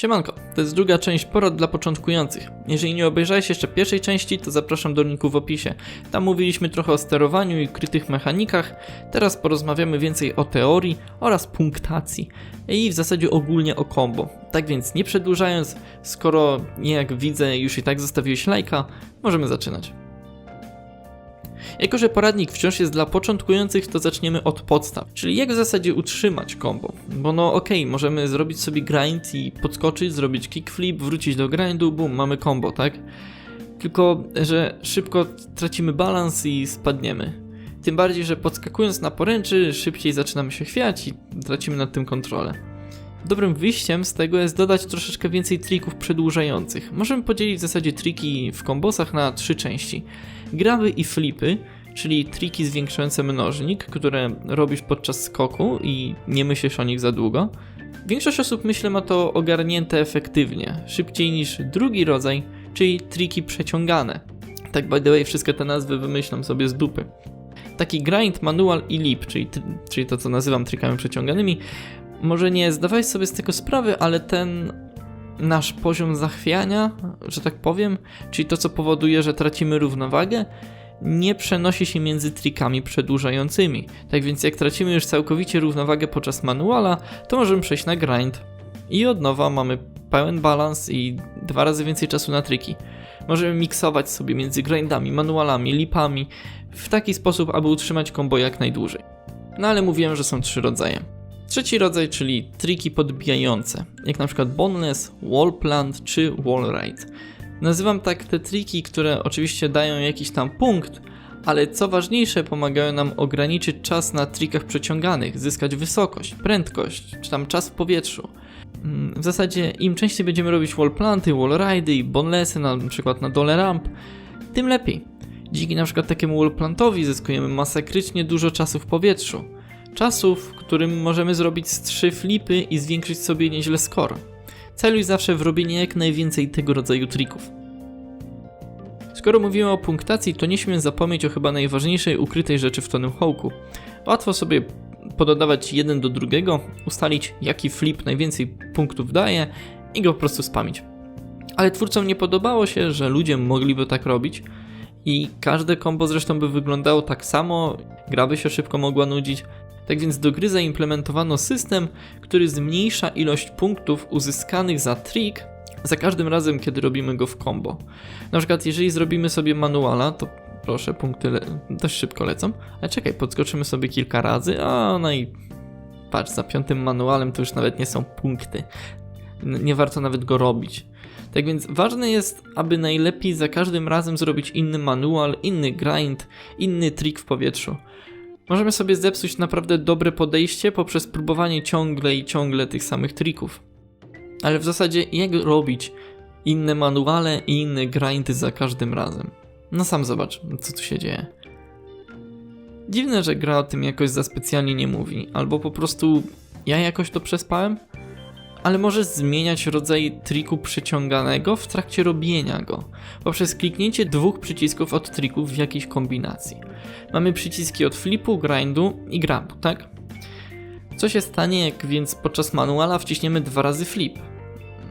Siemanko, to jest druga część porad dla początkujących. Jeżeli nie obejrzałeś jeszcze pierwszej części, to zapraszam do linku w opisie. Tam mówiliśmy trochę o sterowaniu i ukrytych mechanikach, teraz porozmawiamy więcej o teorii oraz punktacji i w zasadzie ogólnie o combo. Tak więc nie przedłużając, skoro jak widzę już i tak zostawiłeś lajka, możemy zaczynać. Jako, że poradnik wciąż jest dla początkujących, to zaczniemy od podstaw, czyli jak w zasadzie utrzymać combo. Bo no okej, możemy zrobić sobie grind i podskoczyć, zrobić kickflip, wrócić do grindu, bum, mamy combo, tak? Tylko, że szybko tracimy balans i spadniemy. Tym bardziej, że podskakując na poręczy, szybciej zaczynamy się chwiać i tracimy nad tym kontrolę. Dobrym wyjściem z tego jest dodać troszeczkę więcej trików przedłużających. Możemy podzielić w zasadzie triki w kombosach na trzy części. Graby i flipy, czyli triki zwiększające mnożnik, które robisz podczas skoku i nie myślisz o nich za długo. Większość osób myślę ma to ogarnięte efektywnie, szybciej niż drugi rodzaj, czyli triki przeciągane. Tak by the way, wszystkie te nazwy wymyślam sobie z dupy. Taki grind, manual i leap, czyli, czyli to co nazywam trikami przeciąganymi, może nie zdawałeś sobie z tego sprawy, ale ten nasz poziom zachwiania, że tak powiem, czyli to, co powoduje, że tracimy równowagę, nie przenosi się między trikami przedłużającymi. Tak więc, jak tracimy już całkowicie równowagę podczas manuala, to możemy przejść na grind. I od nowa mamy pełen balans i dwa razy więcej czasu na triki. Możemy miksować sobie między grindami, manualami, lipami w taki sposób, aby utrzymać combo jak najdłużej. No ale mówiłem, że są trzy rodzaje. Trzeci rodzaj, czyli triki podbijające, jak na przykład boneless, wall plant czy wall ride. Nazywam tak te triki, które oczywiście dają jakiś tam punkt, ale co ważniejsze, pomagają nam ograniczyć czas na trikach przeciąganych, zyskać wysokość, prędkość, czy tam czas w powietrzu. Mm, W zasadzie im częściej będziemy robić wall planty, wall ride'y i bonelessy, na przykład na dole ramp, tym lepiej. Dzięki na przykład takiemu wall plantowi zyskujemy masakrycznie dużo czasu w powietrzu. Czasu, w którym możemy zrobić z trzy flipy i zwiększyć sobie nieźle score. Celuj zawsze w robienie jak najwięcej tego rodzaju trików. Skoro mówimy o punktacji, to nie śmiem zapomnieć o chyba najważniejszej ukrytej rzeczy w Tonym Hawku. Łatwo sobie pododawać jeden do drugiego, ustalić jaki flip najwięcej punktów daje i go po prostu spamić. Ale twórcom nie podobało się, że ludzie mogliby tak robić i każde kombo zresztą by wyglądało tak samo, gra by się szybko mogła nudzić, tak więc do gry zaimplementowano system, który zmniejsza ilość punktów uzyskanych za trik za każdym razem, kiedy robimy go w combo. Na przykład, jeżeli zrobimy sobie manuala, to proszę, punkty dość szybko lecą. Ale czekaj, podskoczymy sobie kilka razy, a no i patrz, za piątym manualem to już nawet nie są punkty. Nie warto nawet go robić. Tak więc ważne jest, aby najlepiej za każdym razem zrobić inny manual, inny grind, inny trik w powietrzu. Możemy sobie zepsuć naprawdę dobre podejście poprzez próbowanie ciągle i ciągle tych samych trików. Ale w zasadzie jak robić inne manuale i inne grindy za każdym razem? No sam zobacz, co tu się dzieje. Dziwne, że gra o tym jakoś za specjalnie nie mówi, albo po prostu ja jakoś to przespałem? Ale możesz zmieniać rodzaj triku przyciąganego w trakcie robienia go, poprzez kliknięcie dwóch przycisków od trików w jakiejś kombinacji. Mamy przyciski od flipu, grindu i grabu, tak? Co się stanie, jak więc podczas manuala wciśniemy dwa razy flip?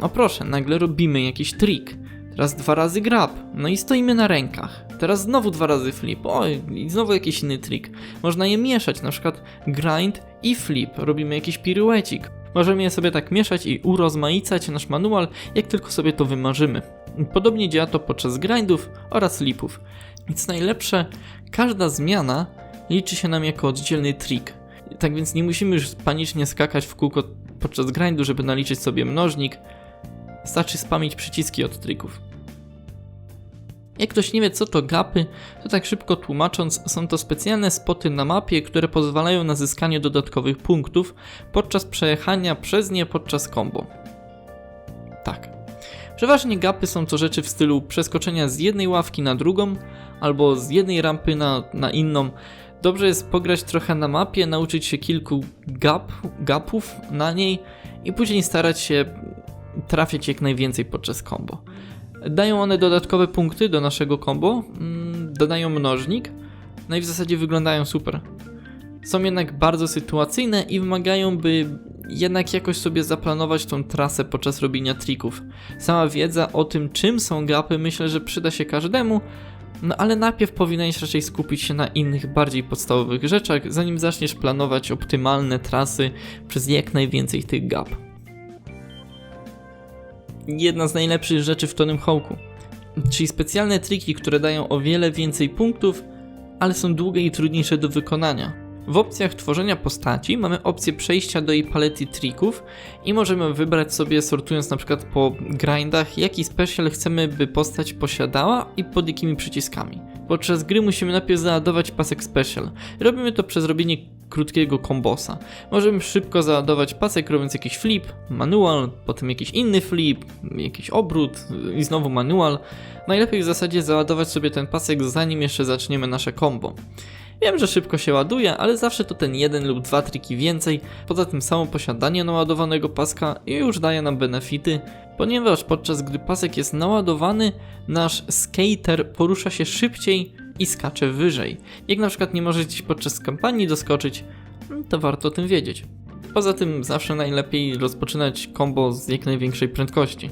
No proszę, nagle robimy jakiś trik. Teraz dwa razy grab, no i stoimy na rękach. Teraz znowu dwa razy flip, oj, i znowu jakiś inny trik. Można je mieszać, na przykład grind i flip, robimy jakiś piruecik. Możemy je sobie tak mieszać i urozmaicać nasz manual, jak tylko sobie to wymarzymy. Podobnie działa to podczas grindów oraz lipów. I co najlepsze, każda zmiana liczy się nam jako oddzielny trik. Tak więc nie musimy już panicznie skakać w kółko podczas grindu, żeby naliczyć sobie mnożnik. Starczy spamić przyciski od trików. Jak ktoś nie wie co to gapy, to tak szybko tłumacząc, są to specjalne spoty na mapie, które pozwalają na zyskanie dodatkowych punktów podczas przejechania przez nie podczas combo. Tak. Przeważnie gapy są to rzeczy w stylu przeskoczenia z jednej ławki na drugą, albo z jednej rampy na, na inną. Dobrze jest pograć trochę na mapie, nauczyć się kilku gap, gapów na niej i później starać się trafiać jak najwięcej podczas combo. Dają one dodatkowe punkty do naszego combo, mm, dodają mnożnik, no i w zasadzie wyglądają super. Są jednak bardzo sytuacyjne i wymagają, by jednak jakoś sobie zaplanować tą trasę podczas robienia trików. Sama wiedza o tym, czym są gapy, myślę, że przyda się każdemu, no ale najpierw powinieneś raczej skupić się na innych, bardziej podstawowych rzeczach, zanim zaczniesz planować optymalne trasy przez jak najwięcej tych gap. Jedna z najlepszych rzeczy w Tonym Hawku, czyli specjalne triki, które dają o wiele więcej punktów, ale są długie i trudniejsze do wykonania. W opcjach tworzenia postaci mamy opcję przejścia do jej palety trików i możemy wybrać sobie, sortując na przykład po grindach, jaki special chcemy, by postać posiadała i pod jakimi przyciskami. Podczas gry musimy najpierw załadować pasek special. Robimy to przez robienie krótkiego kombosa. Możemy szybko załadować pasek robiąc jakiś flip, manual, potem jakiś inny flip, jakiś obrót i znowu manual. Najlepiej w zasadzie załadować sobie ten pasek zanim jeszcze zaczniemy nasze combo. Wiem, że szybko się ładuje, ale zawsze to ten jeden lub dwa triki więcej. Poza tym samo posiadanie naładowanego paska już daje nam benefity, ponieważ podczas gdy pasek jest naładowany, nasz skater porusza się szybciej i skacze wyżej. Jak na przykład nie możecie podczas kampanii doskoczyć, to warto o tym wiedzieć. Poza tym zawsze najlepiej rozpoczynać combo z jak największej prędkości.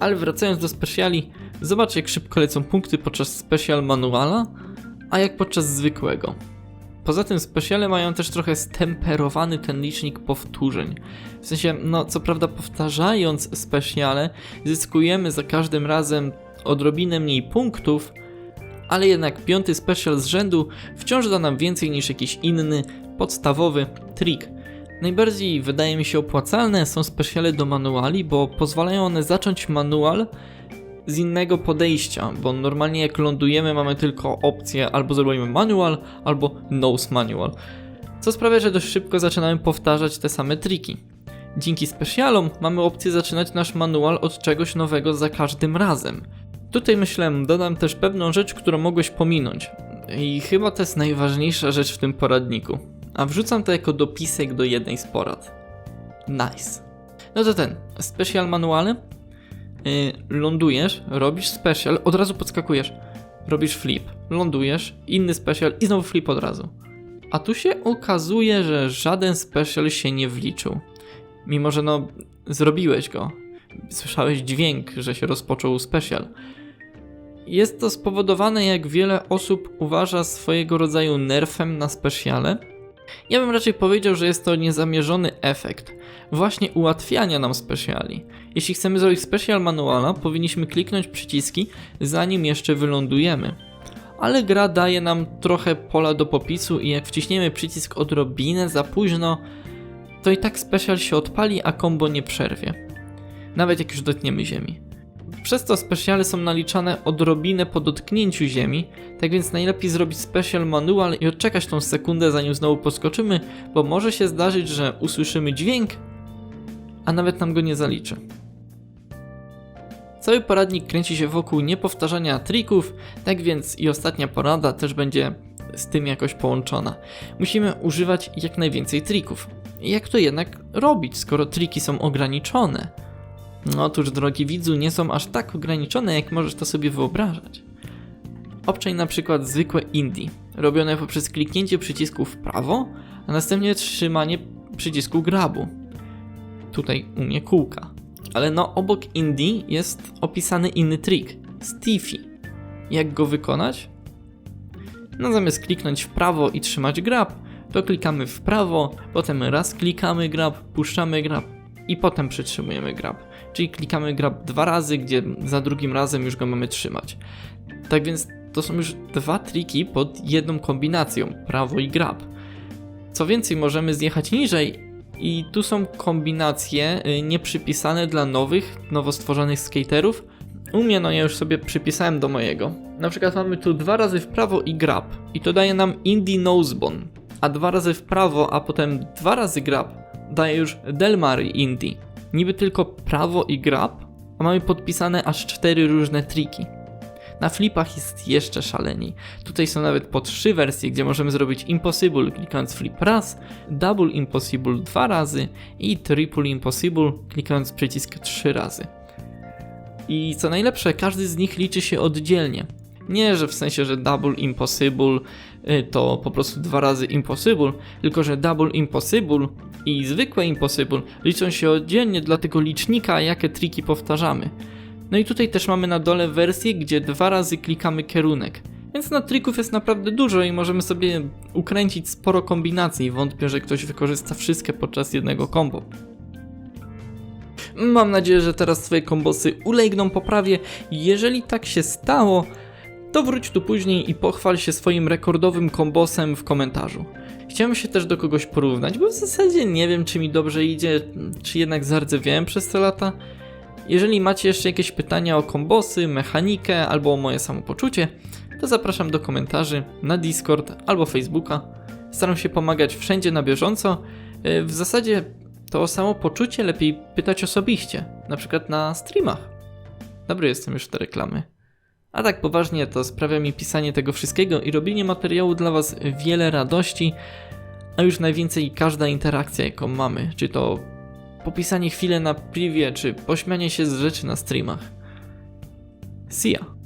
Ale wracając do speciali, zobacz jak szybko lecą punkty podczas special manuala, a jak podczas zwykłego. Poza tym specjale mają też trochę stemperowany ten licznik powtórzeń. W sensie, no co prawda powtarzając specjale, zyskujemy za każdym razem odrobinę mniej punktów, ale jednak piąty special z rzędu wciąż da nam więcej niż jakiś inny, podstawowy trik. Najbardziej wydaje mi się opłacalne są specjale do manuali, bo pozwalają one zacząć manual z innego podejścia, bo normalnie jak lądujemy mamy tylko opcję albo zrobimy manual, albo nose manual, co sprawia, że dość szybko zaczynamy powtarzać te same triki. Dzięki specjalom mamy opcję zaczynać nasz manual od czegoś nowego za każdym razem. Tutaj myślę, dodam też pewną rzecz, którą mogłeś pominąć. I chyba to jest najważniejsza rzecz w tym poradniku. A wrzucam to jako dopisek do jednej z porad. Nice. No to ten, special manuale yy, lądujesz, robisz special, od razu podskakujesz. Robisz flip, lądujesz, inny special i znowu flip od razu. A tu się okazuje, że żaden special się nie wliczył. Mimo, że no, zrobiłeś go. Słyszałeś dźwięk, że się rozpoczął special. Jest to spowodowane, jak wiele osób uważa swojego rodzaju nerfem na speciale. Ja bym raczej powiedział, że jest to niezamierzony efekt właśnie ułatwiania nam speciali. Jeśli chcemy zrobić special manuala, powinniśmy kliknąć przyciski, zanim jeszcze wylądujemy. Ale gra daje nam trochę pola do popisu i jak wciśniemy przycisk odrobinę za późno, to i tak special się odpali, a combo nie przerwie. Nawet jak już dotkniemy ziemi. Przez to speciale są naliczane odrobinę po dotknięciu ziemi, tak więc najlepiej zrobić special manual i odczekać tą sekundę zanim znowu poskoczymy, bo może się zdarzyć, że usłyszymy dźwięk, a nawet nam go nie zaliczy. Cały poradnik kręci się wokół niepowtarzania trików, tak więc i ostatnia porada też będzie z tym jakoś połączona. Musimy używać jak najwięcej trików. Jak to jednak robić, skoro triki są ograniczone? Otóż, drogi widzu, nie są aż tak ograniczone, jak możesz to sobie wyobrażać. Obczaj na przykład zwykłe indie, robione poprzez kliknięcie przycisku w prawo, a następnie trzymanie przycisku grabu. Tutaj u mnie kółka. Ale no, obok indie jest opisany inny trik, Stiffy. Jak go wykonać? No zamiast kliknąć w prawo i trzymać grab, to klikamy w prawo, potem raz klikamy grab, puszczamy grab i potem przytrzymujemy grab. Czyli klikamy grab dwa razy, gdzie za drugim razem już go mamy trzymać. Tak więc to są już dwa triki pod jedną kombinacją, prawo i grab. Co więcej, możemy zjechać niżej i tu są kombinacje y, nieprzypisane dla nowych, nowo stworzonych skaterów. U mnie, no ja już sobie przypisałem do mojego. Na przykład mamy tu dwa razy w prawo i grab. I to daje nam Indie Nosebone. A dwa razy w prawo, a potem dwa razy grab daje już Delmary Indie. Niby tylko prawo i grab, a mamy podpisane aż cztery różne triki. Na flipach jest jeszcze szaleni. Tutaj są nawet po trzy wersje, gdzie możemy zrobić Impossible klikając flip raz, Double Impossible dwa razy i Triple Impossible klikając przycisk trzy razy. I co najlepsze, każdy z nich liczy się oddzielnie. Nie, że w sensie, że Double Impossible y, to po prostu dwa razy Impossible, tylko że Double Impossible i zwykłe Impossible liczą się oddzielnie dla tego licznika, jakie triki powtarzamy. No i tutaj też mamy na dole wersję, gdzie dwa razy klikamy kierunek. Więc na trików jest naprawdę dużo i możemy sobie ukręcić sporo kombinacji. Wątpię, że ktoś wykorzysta wszystkie podczas jednego kombo. Mam nadzieję, że teraz twoje kombosy ulegną poprawie. Jeżeli tak się stało, to wróć tu później i pochwal się swoim rekordowym kombosem w komentarzu. Chciałem się też do kogoś porównać, bo w zasadzie nie wiem, czy mi dobrze idzie, czy jednak zardzewiałem przez te lata. Jeżeli macie jeszcze jakieś pytania o kombosy, mechanikę albo o moje samopoczucie, to zapraszam do komentarzy na Discord albo Facebooka. Staram się pomagać wszędzie na bieżąco. Yy, W zasadzie to o samopoczucie lepiej pytać osobiście, na przykład na streamach. Dobry jestem już te reklamy. A tak poważnie, to sprawia mi pisanie tego wszystkiego i robienie materiału dla Was wiele radości, a już najwięcej każda interakcja, jaką mamy, czy to popisanie chwilę na privie, czy pośmianie się z rzeczy na streamach. See ya!